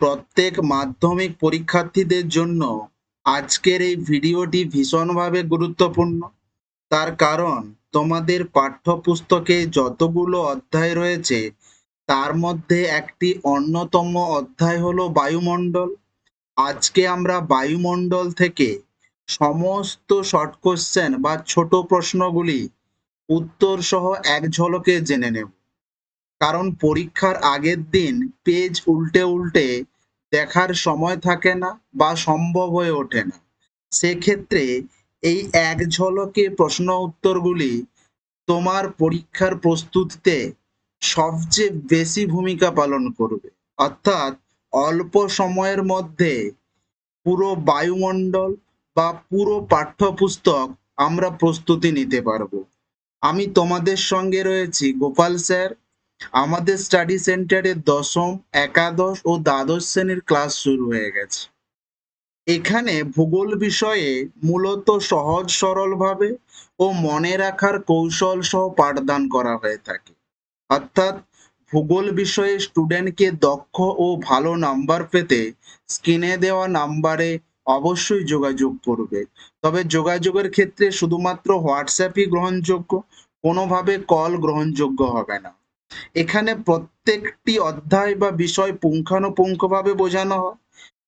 প্রত্যেক মাধ্যমিক পরীক্ষার্থীদের জন্য আজকের এই ভিডিওটি ভীষণভাবে গুরুত্বপূর্ণ। তার কারণ, তোমাদের পাঠ্যপুস্তকে যতগুলো অধ্যায় রয়েছে, তার মধ্যে একটি অন্যতম অধ্যায় হলো বায়ুমণ্ডল। আজকে আমরা বায়ুমণ্ডল থেকে সমস্ত শর্ট কোশ্চেন বা ছোট প্রশ্নগুলি উত্তর সহ এক ঝলকে জেনে নেব। কারণ পরীক্ষার আগের দিন পেজ উল্টে উল্টে দেখার সময় থাকে না বা সম্ভব হয়ে ওঠে না। সেক্ষেত্রে এই এক ঝলকে প্রশ্ন উত্তরগুলি তোমার পরীক্ষার প্রস্তুতিতে সবচেয়ে বেশি ভূমিকা পালন করবে। অর্থাৎ অল্প সময়ের মধ্যে পুরো বায়ুমণ্ডল বা পুরো পাঠ্যপুস্তক আমরা প্রস্তুতি নিতে পারব। আমি তোমাদের সঙ্গে রয়েছি গোপাল স্যার। আমাদের স্টাডি সেন্টারে দশম, একাদশ ও দ্বাদশ শ্রেণির ক্লাস শুরু হয়ে গেছে। এখানে ভূগোল বিষয়ে মূলত সহজ সরলভাবে ও মনে রাখার কৌশল সহ পাঠদান করা হয়ে থাকে। অর্থাৎ ভূগোল বিষয়ে স্টুডেন্টকে দক্ষ ও ভালো নাম্বার পেতে স্ক্রিনে দেওয়া নাম্বারে অবশ্যই যোগাযোগ করবে। তবে যোগাযোগের ক্ষেত্রে শুধুমাত্র হোয়াটসঅ্যাপই গ্রহণযোগ্য, কোনোভাবে কল গ্রহণযোগ্য হবে না। এখানে প্রত্যেকটি অধ্যায় বা বিষয় পুঙ্খানুপুঙ্খভাবে বোঝানো হয়।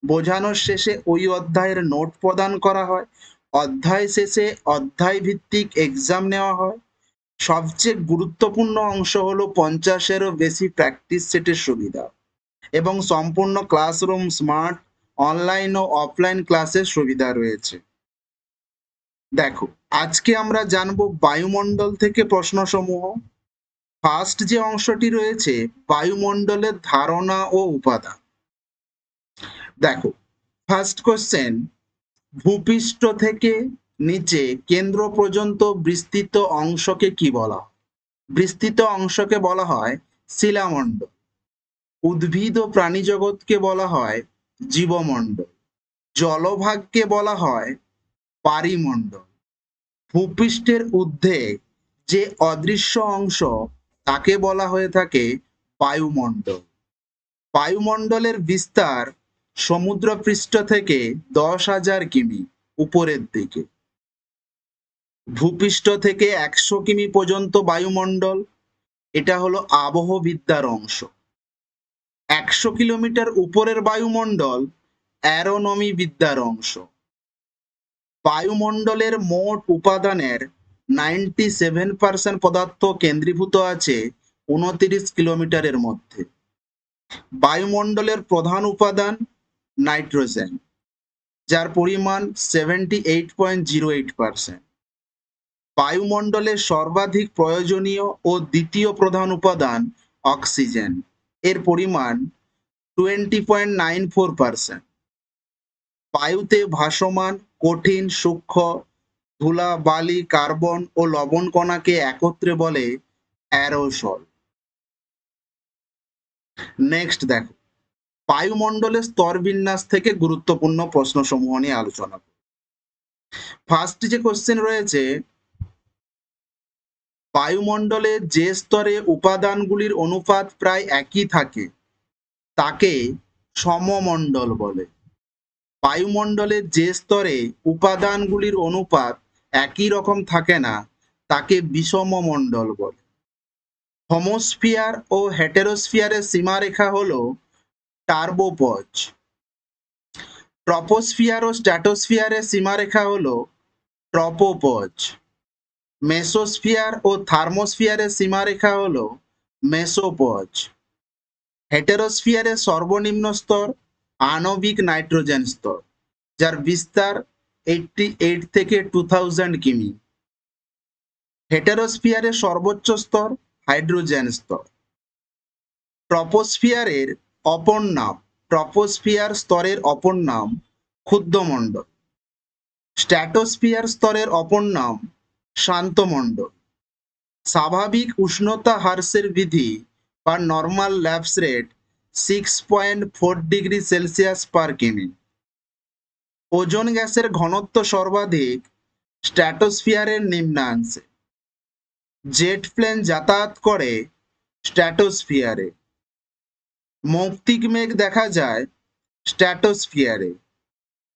বোঝানোর শেষে ওই অধ্যায়ের নোট প্রদান করা হয়। অধ্যায় শেষে অধ্যায় ভিত্তিক এক্সাম নেওয়া হয়। সবচেয়ে গুরুত্বপূর্ণ অংশ হলো পঞ্চাশেরও বেশি প্র্যাকটিস সেটের সুবিধা এবং সম্পূর্ণ ক্লাসরুম স্মার্ট অনলাইন ও অফলাইন ক্লাসের সুবিধা রয়েছে। দেখো, আজকে আমরা জানব বায়ুমণ্ডল থেকে প্রশ্নসমূহ। ফার্স্ট যে অংশটি রয়েছে, বায়ুমণ্ডলের ধারণা ও উপাদান। দেখো ফার্স্ট কোশ্চেন ভূপৃষ্ঠ থেকে নিচে কেন্দ্র পর্যন্ত বিস্তৃত অংশকে কি বলা বিস্তৃত অংশকে বলা হয় শিলামণ্ডল। উদ্ভিদ ও প্রাণী জগৎকে বলা হয় জীবমণ্ডল। জলভাগকে বলা হয় পারিমণ্ডল। ভূপৃষ্ঠের ঊর্ধ্বে যে অদৃশ্য অংশ তাকে বলা হয়ে থাকে বায়ুমণ্ডল। বায়ুমণ্ডলের বিস্তার সমুদ্রপৃষ্ঠ থেকে দশ হাজার কিমি উপরের দিকে। ভূপৃষ্ঠ থেকে একশো কিমি পর্যন্ত বায়ুমণ্ডল। এটা হলো আবহবিদ্যার অংশ। একশো কিলোমিটার উপরের বায়ুমণ্ডল অ্যারোনমি বিদ্যার অংশ। বায়ুমণ্ডলের মোট উপাদানের নাইনটি সেভেন পার্সেন্ট পদার্থ কেন্দ্রীভূত আছে উনতিরিশ কিলোমিটারের মধ্যে। বায়ুমণ্ডলের প্রধান উপাদান নাইট্রোজেন, যার পরিমাণ seventy eight point zero eight percent. বায়ুমণ্ডলের সর্বাধিক প্রয়োজনীয় ও দ্বিতীয় প্রধান উপাদান অক্সিজেন, এর পরিমাণ twenty point nine four percent. বায়ুতে ভাসমান কঠিন সূক্ষ্ম ধুলা, বালি, কার্বন ও লবণ কণাকে একত্রে বলে অ্যারোসল। নেক্সট দেখো। বায়ুমণ্ডলের স্তর বিন্যাস থেকে গুরুত্বপূর্ণ প্রশ্নসমূহ নিয়ে আলোচনা করব। ফার্স্ট যে কোশ্চেন রয়েছে, বায়ুমণ্ডলে যে স্তরে উপাদানগুলির অনুপাত প্রায় একই থাকে, তাকে সমমণ্ডল বলে। বায়ুমণ্ডলের যে স্তরে উপাদানগুলির অনুপাত একই রকম থাকে না, তাকে বিষমমণ্ডল বলে। হোমোস্ফিয়ার ও হেটেরোস্ফিয়ারের সীমারেখা হলো টার্বোপজ। ট্রপোস্ফিয়ার ও স্ট্র্যাটোস্ফিয়ারের সীমারেখা হলো ট্রপোপজ। মেসোস্ফিয়ার ও থার্মোস্ফিয়ারের সীমারেখা হলো মেসোপজ। হেটেরোস্ফিয়ারের সর্বনিম্ন স্তর আণবিক নাইট্রোজেন স্তর, যার বিস্তার এইটটি এইট থেকে টু থাউজেন্ড কিমি। হেটেরোস্ফিয়ারের সর্বোচ্চ স্তর হাইড্রোজেন স্তর। ট্রপোস্ফিয়ারের অপর নাম ট্রপোস্ফিয়ার স্তরের অপর নাম ক্ষুদ্রমণ্ডল স্ট্র্যাটোস্ফিয়ার স্তরের অপর নাম শান্তমণ্ডল স্বাভাবিক উষ্ণতা হ্রাসের বিধি বা normal lapse rate six point four degree Celsius per কিমি। ওজোন গ্যাসের ঘনত্ব সর্বাধিক স্ট্র্যাটোস্ফিয়ারের নিম্নাংশে। জেট প্লেন যাতায়াত করে স্ট্র্যাটোস্ফিয়ারে। মৌক্তিক মেঘ দেখা যায় স্ট্র্যাটোস্ফিয়ারে।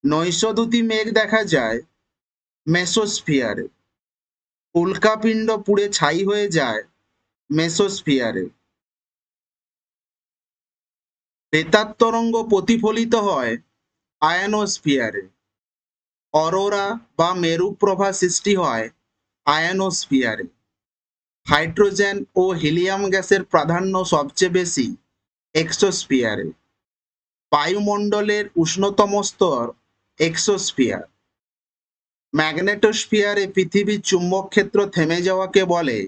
নৈশদূতি মেঘ দেখা যায় মেসোস্ফিয়ারে। উল্কাপিণ্ড পুড়ে ছাই হয়ে যায় মেসোস্ফিয়ারে। বেতার তরঙ্গ প্রতিফলিত হয় আয়ানোস্ফিয়ারে। অরোরা বা মেরুপ্রভা সৃষ্টি হয় আয়ানোস্ফিয়ারে। হাইড্রোজেন ও হিলিয়াম গ্যাসের প্রাধান্য সবচেয়ে বেশি এক্সোস্ফিয়ারে। বায়ুমণ্ডলের উষ্ণতম স্তর এক্সোস্ফিয়ার। ম্যাগনেটোস্ফিয়ারে পৃথিবীর চুম্বক ক্ষেত্র থেমে যাওয়াকে বলে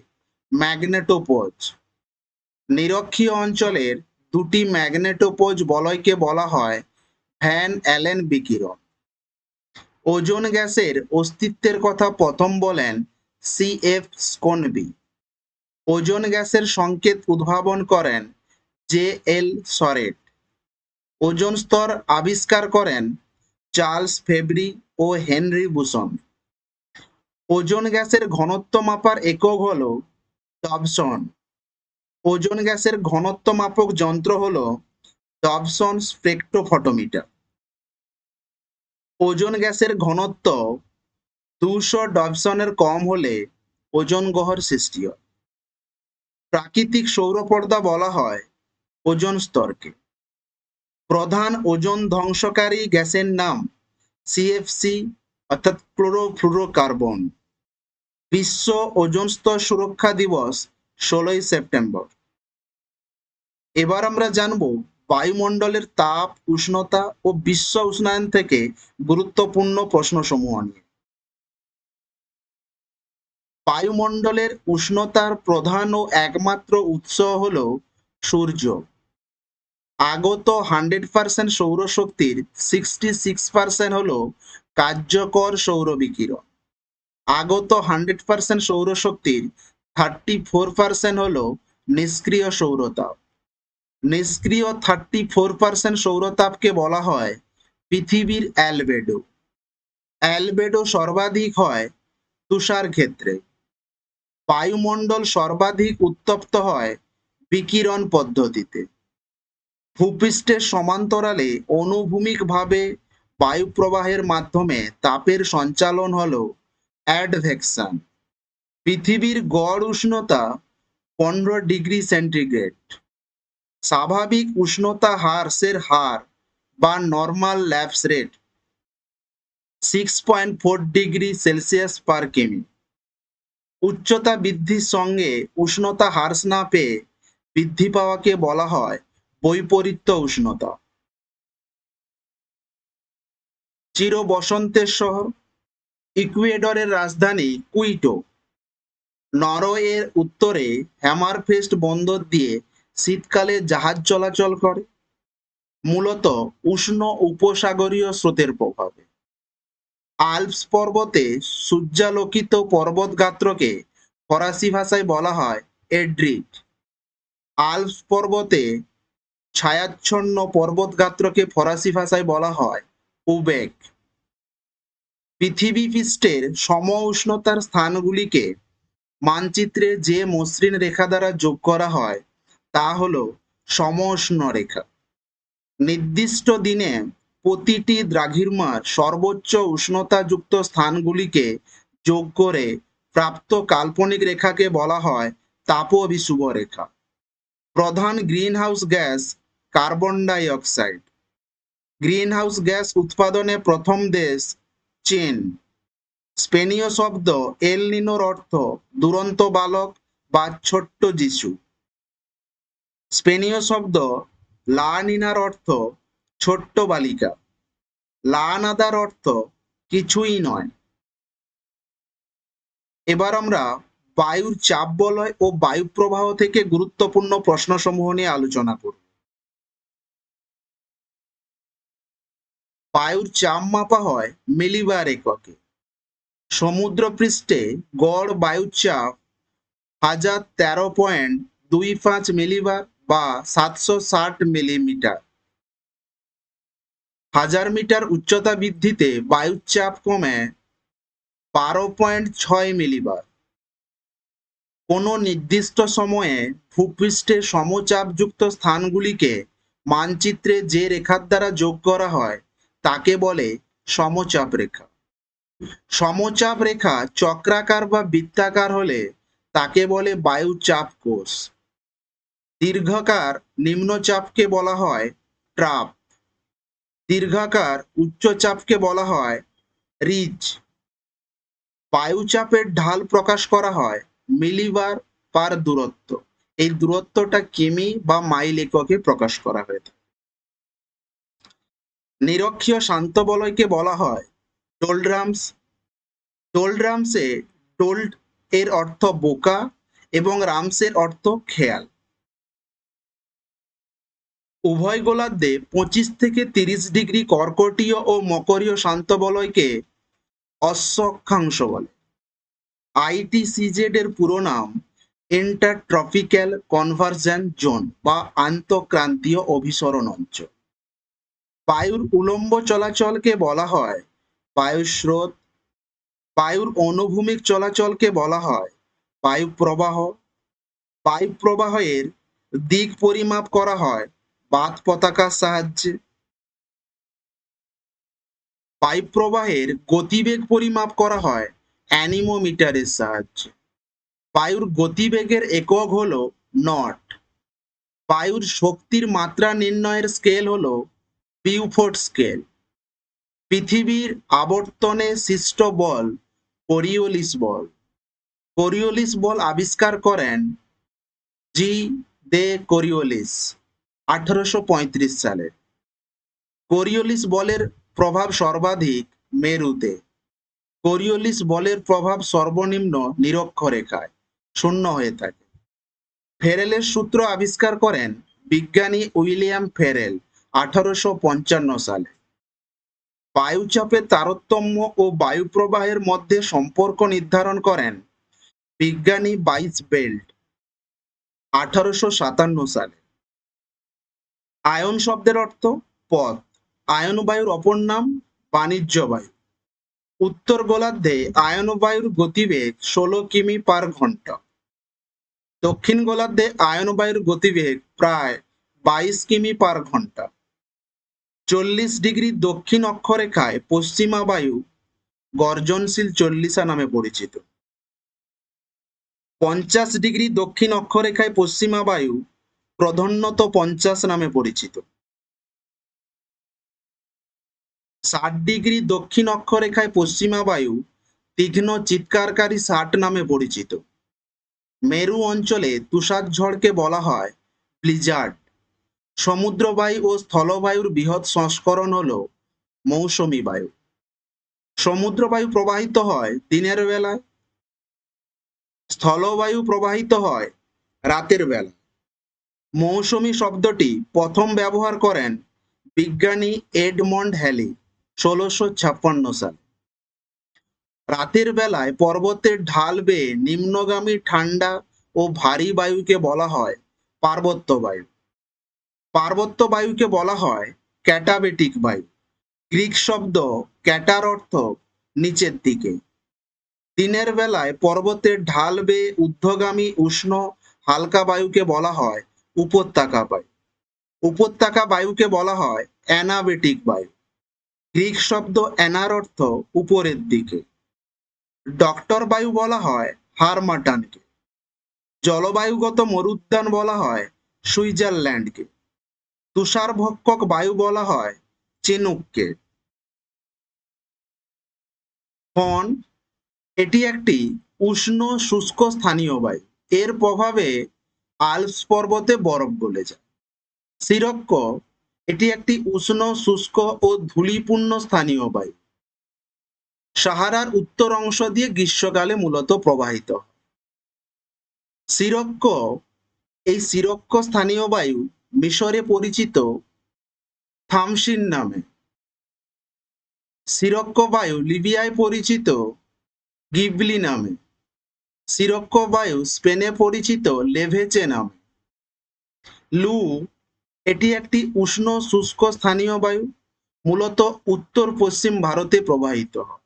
ম্যাগনেটোপোজ। নিরক্ষীয় অঞ্চলের দুটি ম্যাগনেটোপোজ বলয়কে বলা হয় ভ্যান অ্যালেন বিকিরণ। ওজোন গ্যাসের অস্তিত্বের কথা প্রথম বলেন সি এফ স্কোনবি। ওজোন গ্যাসের সংকেত উদ্ভাবন করেন জে এল সরেট। ওজোন স্তর আবিষ্কার করেন চার্লস ফেব্রি ও হেনরি বুসন। ওজোন গ্যাসের ঘনত্ব মাপার একক হল ডবসন ওজোন গ্যাসের ঘনত্ব মাপক যন্ত্র হল ডবসন স্পেকট্রোফটোমিটার ওজোন গ্যাসের ঘনত্ব দুশো ডবসনের কম হলে ওজন গহর সৃষ্টি হয়। প্রাকৃতিক সৌরপর্দা বলা হয় ওজন স্তরকে। প্রধান ওজন ধ্বংসকারী গ্যাসের নাম সিএফসি অর্থাৎ ক্লোরোফ্লুরোকার্বন। বিশ্ব ওজন স্তর সুরক্ষা দিবস ষোলোই সেপ্টেম্বর। এবার আমরা জানব বায়ুমণ্ডলের তাপ, উষ্ণতা ও বিশ্ব উষ্ণায়ন থেকে গুরুত্বপূর্ণ প্রশ্নসমূহ নিয়ে। বায়ুমণ্ডলের উষ্ণতার প্রধান ও একমাত্র উৎস হল সূর্য। আগত হান্ড্রেড পার্সেন্ট সৌরশক্তির সিক্সটি সিক্স পার্সেন্ট হল কার্যকর সৌর বিকিরণ আগত হান্ড্রেড পার্সেন্ট সৌরশক্তির থার্টি ফোর পার্সেন্ট হল নিষ্ক্রিয় সৌরতাপ। নিষ্ক্রিয় থার্টি ফোর পার্সেন্ট সৌরতাপকে বলা হয় পৃথিবীর অ্যালবেডো। অ্যালবেডো সর্বাধিক হয় তুষার ক্ষেত্রে। বায়ুমণ্ডল সর্বাধিক উত্তপ্ত হয় বিকিরণ পদ্ধতিতে। ভূপৃষ্ঠের সমান্তরালে অনুভূমিকভাবে বায়ু প্রবাহের মাধ্যমে তাপের সঞ্চালন হল অ্যাডভেকশন। পৃথিবীর গড় উষ্ণতা পনেরো ডিগ্রি সেন্টিগ্রেড। স্বাভাবিক উষ্ণতা হ্রাসের হার বা normal lapse rate six point four degree Celsius per কিমি উচ্চতা বৃদ্ধির সঙ্গে উষ্ণতা হ্রাস না পেয়ে বৃদ্ধি পাওয়াকে বলা হয় বৈপরীত্য উষ্ণতা। চির বসন্তের শহর, ইকুয়েডরের রাজধানী কুইটো, নরওয়ের উত্তরে হ্যামারফেস্ট বন্দর দিয়ে শীতকালে জাহাজ চলাচল করে, মূলত উষ্ণ উপসাগরীয় স্রোতের প্রভাবে। আলপস পর্বতে সূর্যালোকিত পর্বতগাত্রকে ফরাসি ভাষায় বলা হয় এড্রিট আলপস পর্বতে ছায়াচ্ছন্ন পর্বতগাত্রকে ফরাসি ভাষায় বলা হয় উবেক পৃথিবী পৃষ্ঠের সম উষ্ণতার স্থানগুলিকে মানচিত্রে যে মসৃণ রেখা দ্বারা যোগ করা হয় তা হল সমউষ্ণ রেখা নির্দিষ্ট দিনে প্রতিটি দ্রাঘিমার সর্বোচ্চ উষ্ণতাযুক্ত স্থানগুলিকে যোগ করে প্রাপ্ত কাল্পনিক রেখাকে বলা হয় তাপ তাপবিশুভ রেখা। প্রধান greenhouse gas carbon dioxide greenhouse gas উৎপাদনে প্রথম দেশ চীন। স্পেনীয় শব্দ এল নিনোর অর্থ দুরন্ত বালক বা ছোট্ট যিশু। স্পেনীয় শব্দ লা নিনার অর্থ ছোট্ট বালিকা। লানাদার অর্থ কিছুই নয়। এবার আমরা বায়ুর চাপ বলয় ও বায়ু প্রবাহ থেকে গুরুত্বপূর্ণ প্রশ্নসমূহ নিয়ে আলোচনা করব। বায়ুর চাপ মাপা হয় মিলিবার এককে। সমুদ্রপৃষ্ঠে গড় বায়ুর চাপ হাজার তেরো পয়েন্ট দুই পাঁচ মিলিবার। বা সাতশো ষাট মিলিমিটার। হাজার মিটার উচ্চতা বৃদ্ধিতে বায়ুর চাপ কমে বারো পয়েন্ট ছয় মিলিবার। কোনো নির্দিষ্ট সময়ে ভূপৃষ্ঠে সমচাপযুক্ত স্থানগুলিকে মানচিত্রে যে রেখার দ্বারা যোগ করা হয়, তাকে বলে সমচাপ রেখা। সমচাপ রেখা চক্রাকার বা বৃত্তাকার হলে তাকে বলে বায়ুচাপ কোষ। দীর্ঘাকার নিম্নচাপকে বলা হয় ট্রাপ। দীর্ঘাকার উচ্চচাপকে বলা হয় রিজ। বায়ুচাপের ঢাল প্রকাশ করা হয় মিলিবার পার দূরত্ব। এই দূরত্বটা কিমি বা মাইল এককে প্রকাশ করা হয়ে থাকে। নিরক্ষীয় শান্ত বলয়কে বলা হয় ডোলড্রামস ডোলড্রামসে টোল্ড এর অর্থ বোকা এবং রামসের অর্থ খেয়াল। উভয় গোলার্ধে পঁচিশ থেকে তিরিশ ডিগ্রি কর্কটীয় ও মকরীয় শান্ত বলয়কে অশ্বক্ষাংশ বলে। আইটিসিজেড এর পুরো নাম ইন্টারট্রপিক্যাল কনভার্জেন্ট জোন বা আন্তঃক্রান্তীয় অভিসরণ অঞ্চল। বায়ুর উলম্ব চলাচলকে বলা হয় বায়ুস্রোত বায়ুর অনুভূমিক চলাচলকে বলা হয় বায়ু প্রবাহ বায়ু প্রবাহের দিক পরিমাপ করা হয় বাত পতাকার সাহায্যে। বায়ু প্রবাহের গতিবেগ পরিমাপ করা হয় অ্যানিমোমিটারের সাহায্যে। বায়ুর গতিবেগের একক হল নট। বায়ুর শক্তির মাত্রা নির্ণয়ের স্কেল হল বিউফোর্ড স্কেল। পৃথিবীর আবর্তনে সৃষ্ট বল কোরিওলিস বল। কোরিওলিস বল আবিষ্কার করেন জি দে কোরিওলিস। আঠারোশো পঁয়ত্রিশ সালে। কোরিওলিস বলের প্রভাব সর্বাধিক মেরুতে। কোরিওলিস বলের প্রভাব সর্বনিম্ন নিরক্ষরেখায় শূন্য হয়ে থাকে। ফেরেলের সূত্র আবিষ্কার করেন বিজ্ঞানী উইলিয়াম ফেরেল আঠারোশো পঞ্চান্ন সালে। বায়ুচাপের তারতম্য ও বায়ু প্রবাহের মধ্যে সম্পর্ক নির্ধারণ করেন বিজ্ঞানী বাইস বেল্ট আঠারোশো সাতান্ন সালে। আয়ন শব্দের অর্থ পথ। আয়ন বায়ুর অপর নাম বাণিজ্য বায়ু। উত্তর গোলার্ধে আয়ন বায়ুর গতিবেগ ষোলো কিমি পার ঘণ্টা। দক্ষিণ গোলার্ধে আয়ন বায়ুর গতিবেগ প্রায় বাইশ কিমি পার ঘণ্টা। চল্লিশ ডিগ্রি দক্ষিণ অক্ষরেখায় পশ্চিমা বায়ু গর্জনশীল চল্লিশা নামে পরিচিত। পঞ্চাশ ডিগ্রি দক্ষিণ অক্ষরেখায় পশ্চিমা বায়ু প্রধন্যত পঞ্চাশ নামে পরিচিত। ষাট ডিগ্রি দক্ষিণ অক্ষরেখায় পশ্চিমা বায়ু, তীক্ষ্ণ চিৎকারকারী ষাট নামে পরিচিত। মেরু অঞ্চলে তুষার ঝড়কে বলা হয় ব্লিজার্ড। সমুদ্রবায়ু ও স্থলবায়ুর বৃহৎ সংস্করণ হল মৌসুমী বায়ু। সমুদ্রবায়ু প্রবাহিত হয় দিনের বেলায় স্থলবায়ু প্রবাহিত হয় রাতের বেলা মৌসুমী শব্দটি প্রথম ব্যবহার করেন বিজ্ঞানী এডমন্ড হ্যালি, ষোলোশো ছাপ্পান্ন সালে। রাতের বেলায় পর্বতের ঢাল বেয়ে নিম্নগামী ঠান্ডা ও ভারী বায়ুকে বলা হয় পার্বত্য বায়ু। পার্বত্য বায়ুকে বলা হয় ক্যাটাবেটিক বায়ু। গ্রিক শব্দ ক্যাটার অর্থ নিচের দিকে। দিনের বেলায় পর্বতের ঢাল বেয়ে ঊর্ধ্বগামী উষ্ণ, হালকা বায়ুকে বলা হয় উপত্যকা বায়ু। উপত্যকা বায়ুকে বলা হয় অ্যানাবেটিক বায়ু। গ্রিক শব্দ অ্যানার অর্থ উপরের দিকে। ডক্টর বায়ু বলা হয় হারমাটানকে। জলবায়ুগত মরুদ্যান বলা হয় সুইজারল্যান্ডকে। তুষারভক্ষক বায়ু বলা হয় চিনুককে। এটি একটি উষ্ণ শুষ্ক স্থানীয় বায়ু। এর প্রভাবে আলপস পর্বতে বরফ গলে যায়। সিরক্ক এটি একটি উষ্ণ, শুষ্ক ও ধূলিপূর্ণ স্থানীয় বায়ু। সাহারার উত্তর অংশ দিয়ে গ্রীষ্মকালে মূলত প্রবাহিত সিরক্ক, এই সিরক্ক স্থানীয় বায়ু মিশরে পরিচিত থামসিন নামে। সিরক্ক বায়ু লিবিয়ায় পরিচিত গিবলি নামে। সিরক্ক বায়ু স্পেনে পরিচিত লেভেচে নামে লু, এটি একটি উষ্ণ শুষ্ক স্থানীয় বায়ু, মূলত উত্তর পশ্চিম ভারতে প্রবাহিত। হয়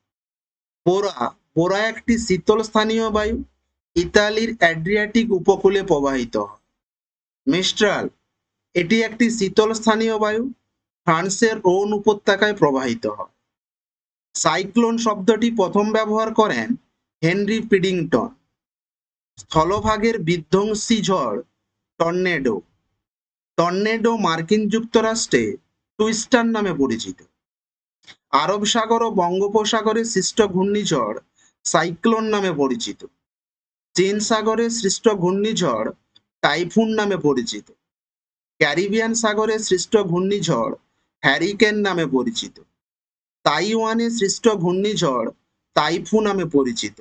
বোরা বোরা একটি শীতল স্থানীয় বায়ু, ইতালির অ্যাড্রিয়াটিক উপকূলে প্রবাহিত। মিস্ট্রাল, এটি একটি শীতল স্থানীয় বায়ু, ফ্রান্সের রোন উপত্যকায় প্রবাহিত। সাইক্লোন শব্দটি প্রথম ব্যবহার করেন হেনরি পিডিংটন। স্থলভাগের বিধ্বংসী ঝড় টর্নেডো। টর্নেডো মার্কিন যুক্তরাষ্ট্রে টুইস্টার নামে পরিচিত। আরব সাগর ও বঙ্গোপসাগরে সৃষ্ট ঘূর্ণিঝড় সাইক্লোন নামে পরিচিত। চীন সাগরে সৃষ্ট ঘূর্ণিঝড় টাইফুন নামে পরিচিত। ক্যারিবিয়ান সাগরে সৃষ্ট ঘূর্ণিঝড় হ্যারিকেন নামে পরিচিত। তাইওয়ানে সৃষ্ট ঘূর্ণিঝড় তাইফু নামে পরিচিত।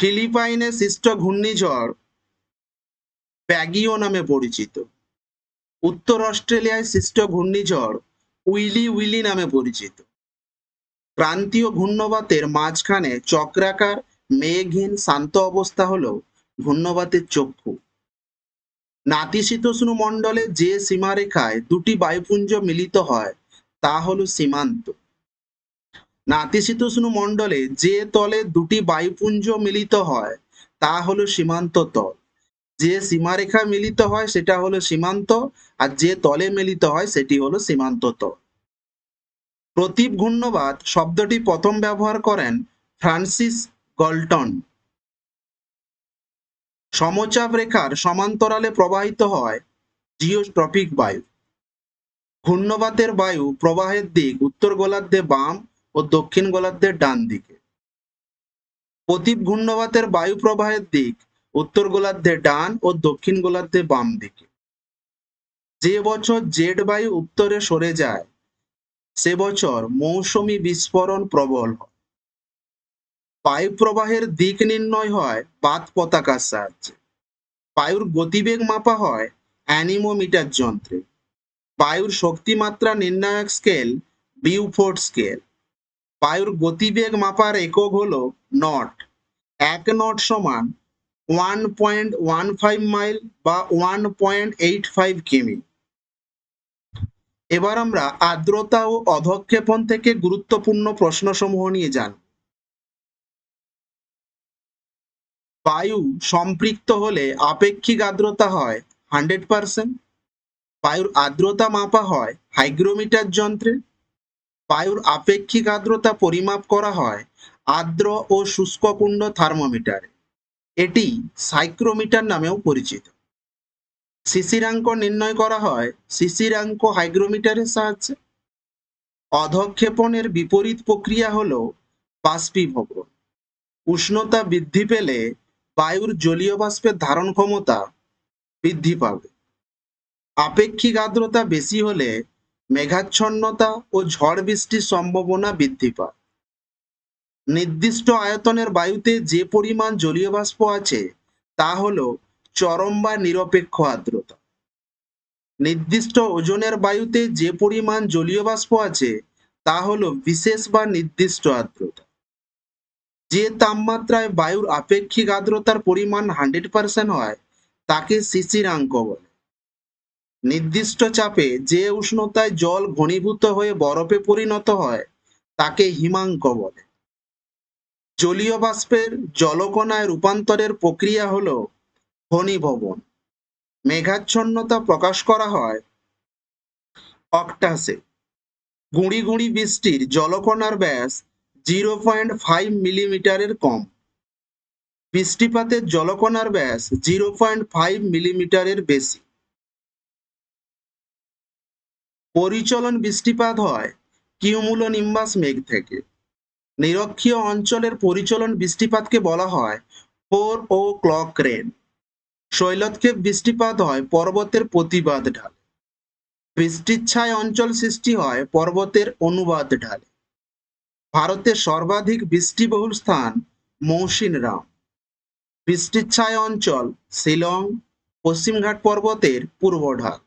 ফিলিপাইনে সৃষ্ট ঘূর্ণিঝড় প্যাগিও নামে পরিচিত। উত্তর অস্ট্রেলিয়ায় সৃষ্ট ঘূর্ণিঝড় উইলি উইলি নামে পরিচিত। ক্রান্তীয় ঘূর্ণবাতের মাঝখানে চক্রাকার, মেঘহীন, শান্ত অবস্থা হলো ঘূর্ণবাতের চক্ষু। নাতিশীতোষ্ণ মণ্ডলে যে সীমারেখায় দুটি বায়ুপুঞ্জ মিলিত হয়, তা হলো সীমান্ত। নাতিশীতোষ্ণ মণ্ডলে যে তলে দুটি বায়ুপুঞ্জ মিলিত হয়, তা হলো সীমান্ত তল। যে সীমারেখা মিলিত হয়, সেটা হলো সীমান্ত, আর যে তলে মিলিত হয়, সেটি হলো সীমান্ত তল। প্রতীপ ঘূর্ণবাত শব্দটি প্রথম ব্যবহার করেন ফ্রান্সিস গল্টন। সমচাপ রেখার সমান্তরালে প্রবাহিত হয় জিওট্রপিক বায়ু। ঘূর্ণবাতের বায়ু প্রবাহের দিক, উত্তর গোলার্ধে বাম ও দক্ষিণ গোলার্ধের ডান দিকে। প্রতীপ ঘূর্ণবাতের বায়ু প্রবাহের দিক উত্তর গোলার্ধে ডান ও দক্ষিণ গোলার্ধে বাম দিকে। যে বছর জেড বায়ু উত্তরে সরে যায়, সে বছর মৌসুমী বিস্ফোরণ প্রবল হয়। বায়ু প্রবাহের দিক নির্ণয় হয় বাত পতাকার সাহায্যে। বায়ুর গতিবেগ মাপা হয় অ্যানিমোমিটার যন্ত্রে। বায়ুর শক্তিমাত্রা নির্ণায়ক স্কেল বিউফোর্ড স্কেল। বায়ুর গতিবেগ মাপার একক হলো নট এক নট সমান one point one five mile বা ওয়ান পয়েন্ট এইট ফাইভ কিমি। এবার আমরা আর্দ্রতা ও অধক্ষেপণ থেকে গুরুত্বপূর্ণ প্রশ্নসমূহ নিয়ে যান বায়ু সম্পৃক্ত হলে আপেক্ষিক আর্দ্রতা হয় হান্ড্রেড পার্সেন্ট বায়ুর আর্দ্রতা মাপা হয় হাইগ্রোমিটার যন্ত্রে। বায়ুর আপেক্ষিক আর্দ্রতা পরিমাপ করা হয় আর্দ্র ও শুষ্ককুণ্ড থার্মোমিটার। এটি সাইক্রোমিটার নামেও পরিচিত। শিশিরাঙ্ক নির্ণয় করা হয় শিশিরাঙ্ক হাইগ্রোমিটারের সাহায্যে। অধক্ষেপণের বিপরীত প্রক্রিয়া হল বাষ্পীভবন। উষ্ণতা বৃদ্ধি পেলে বায়ুর জলীয় বাষ্পের ধারণ ক্ষমতা বৃদ্ধি পাবে। আপেক্ষিক আর্দ্রতা বেশি হলে মেঘাচ্ছন্নতা ও ঝড় বৃষ্টির সম্ভাবনা বৃদ্ধি পায়। নির্দিষ্ট আয়তনের বায়ুতে যে পরিমাণ জলীয় বাষ্প আছে, তা হল চরম বা নিরপেক্ষ আর্দ্রতা। নির্দিষ্ট ওজনের বায়ুতে যে পরিমাণ জলীয় বাষ্প আছে, তা হল বিশেষ বা নির্দিষ্ট আর্দ্রতা। যে তাপমাত্রায় বায়ুর আপেক্ষিক আর্দ্রতার পরিমাণ হান্ড্রেড পার্সেন্ট হয়, তাকে শিশিরাঙ্ক বলে। নির্দিষ্ট চাপে যে উষ্ণতায় জল ঘনীভূত হয়ে বরফে পরিণত হয়, তাকে হিমাঙ্ক বলে। জলীয় বাষ্পের জলকণায় রূপান্তরের প্রক্রিয়া হল ঘনীভবন। মেঘাচ্ছন্নতা প্রকাশ করা হয় অক্টাসে। গুঁড়ি গুঁড়ি বৃষ্টির জলকণার ব্যাস জিরো পয়েন্ট ফাইভ মিলিমিটারের কম। বৃষ্টিপাতের জলকণার ব্যাস জিরো পয়েন্ট ফাইভ মিলিমিটারের বেশি। পরিচলন বৃষ্টিপাত হয় কিউমুলো নিম্বাস মেঘ থেকে। নিরক্ষীয় অঞ্চলের পরিচলন বৃষ্টিপাতকে বলা হয় ফোর ও ক্লক রেন। শৈলতক্ষেপ বৃষ্টিপাত হয় পর্বতের প্রতিবাদ ঢালে। বৃষ্টিচ্ছায় অঞ্চল সৃষ্টি হয় পর্বতের অনুবাদ ঢালে। ভারতের সর্বাধিক বৃষ্টিবহুল স্থান মৌসিনরাম বৃষ্টিচ্ছায় অঞ্চল শিলং, পশ্চিমঘাট পর্বতের পূর্ব ঢাল।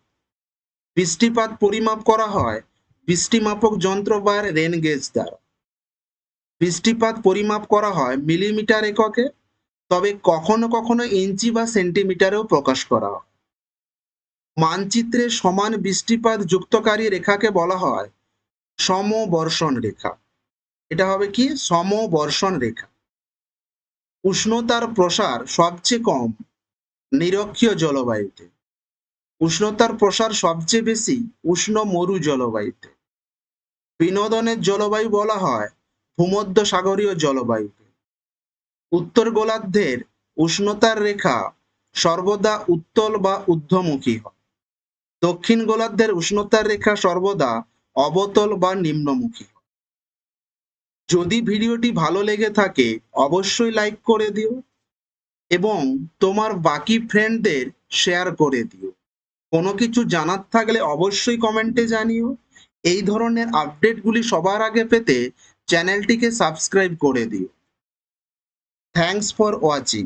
বৃষ্টিপাত পরিমাপ করা হয়। বৃষ্টিমাপক যন্ত্র বা রেন গেজ দ্বারা। বৃষ্টিপাত পরিমাপ করা হয় মিলিমিটার এককে, তবে কখনো কখনো ইঞ্চি বা সেন্টিমিটারেও প্রকাশ করা হয়। মানচিত্রে সমান বৃষ্টিপাত যুক্তকারী রেখাকে বলা হয় সমবর্ষণ রেখা। এটা হবে কি? সমবর্ষণ রেখা। উষ্ণতার প্রসার সবচেয়ে কম, নিরক্ষীয় জলবায়ুতে। উষ্ণতার প্রসার সবচেয়ে বেশি উষ্ণ মরু জলবায়ুতে। বিনোদনের জলবায়ু বলা হয় ভূমধ্য সাগরীয় জলবায়ুকে। উত্তর গোলার্ধের উষ্ণতার রেখা সর্বদা উত্তল বা ঊর্ধ্বমুখী হয়। দক্ষিণ গোলার্ধের উষ্ণতার রেখা সর্বদা অবতল বা নিম্নমুখী যদি ভিডিওটি ভালো লেগে থাকে, অবশ্যই লাইক করে দিও এবং তোমার বাকি ফ্রেন্ডদের শেয়ার করে দিও। কোনো কিছু জানার থাকলে অবশ্যই কমেন্টে জানিও। এই ধরনের আপডেটগুলি সবার আগে পেতে চ্যানেলটিকে সাবস্ক্রাইব করে দিও। Thanks for watching